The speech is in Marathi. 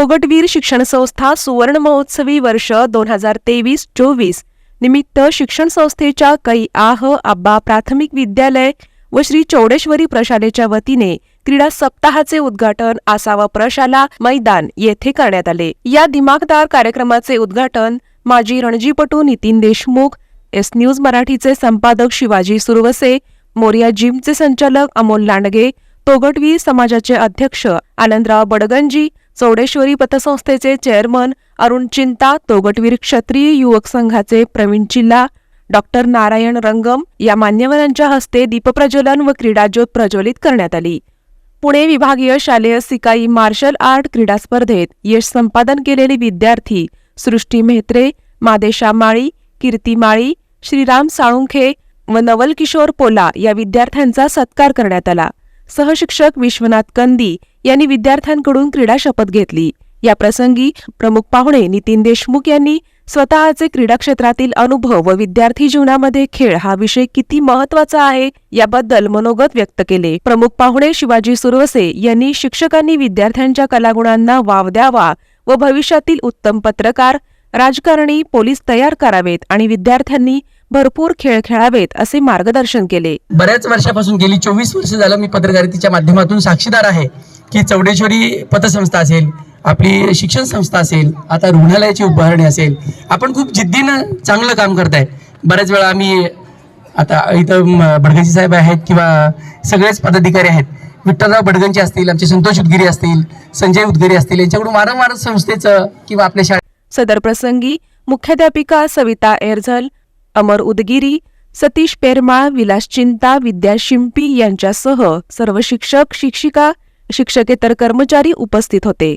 तोगटवीर शिक्षण संस्था सुवर्ण महोत्सवी वर्ष दोन हजार तेवीस चोवीस. निमित्त शिक्षण संस्थेच्या कै आह आब्बा प्राथमिक विद्यालय व श्री चौडेश्वरी प्रशालेच्या वतीने क्रीडा सप्ताहाचे उद्घाटन आसावा प्रशाला मैदान येथे करण्यात आले. या दिमागदार कार्यक्रमाचे उद्घाटन माजी रणजीपटू नितीन देशमुख एस न्यूज मराठीचे संपादक शिवाजी सुरवसे मोरिया जिमचे संचालक अमोल लांडगे तोगटवीर समाजाचे अध्यक्ष आनंदराव बडगंजी चौडेश्वरी पतसंस्थेचे चेअरमन अरुण चिंता तोगटवीर क्षत्रिय युवक संघाचे प्रवीण चिल्ला डॉक्टर नारायण रंगम या मान्यवरांच्या हस्ते दीपप्रज्वलन व क्रीडाज्योत प्रज्वलित करण्यात आली. पुणे विभागीय शालेय सिकाई मार्शल आर्ट क्रीडा स्पर्धेत यश संपादन केलेले विद्यार्थी सृष्टी मेहत्रे मादेशा माळी कीर्ती माळी श्रीराम साळुंखे व नवल किशोर पोला या विद्यार्थ्यांचा सत्कार करण्यात आला. सहशिक्षक विश्वनाथ कंदी यांनी विद्यार्थ्यांकडून क्रीडा शपथ घेतली. या प्रसंगी प्रमुख पाहुणे नितीन देशमुख यांनी स्वतःचे क्रीडा क्षेत्रातील अनुभव व विद्यार्थी जीवनामध्ये खेळ हा विषय किती महत्त्वाचा आहे याबद्दल मनोगत व्यक्त केले. प्रमुख पाहुणे शिवाजी सुरवसे यांनी शिक्षकांनी विद्यार्थ्यांच्या कलागुणांना वाव द्यावा व भविष्यातील उत्तम पत्रकार राजकारणी पोलीस तयार करावेत आणि विद्यार्थ्यांनी भरपूर खेळ खेळावेत असे मार्गदर्शन केले. बऱ्याच वर्षापासून गेली चोवीस वर्ष झालं मी पत्रकारितेच्या माध्यमातून साक्षीदार आहे की चौडेश्वरी पतसंस्था असेल आपली शिक्षण संस्था असेल आता रुग्णालयाची उभारणी असेल. आपण खूप जिद्दीनं चांगलं काम करताय बऱ्याच वेळा आम्ही आता इथं भडगंजी साहेब आहेत किंवा सगळेच पदाधिकारी आहेत. विठ्ठलराव भडगंजी असतील आमचे संतोष उदगिरी असतील संजय उदगिरी असतील यांच्याकडून वारंवार संस्थेचं किंवा आपल्या शाळेत सदर प्रसंगी मुख्याध्यापिका सविता एरझल अमर उदगिरी सतीश पेरमाळ विलास चिंता विद्या शिंपी यांच्यासह सर्व शिक्षक शिक्षिका शिक्षकेतर कर्मचारी उपस्थित होते.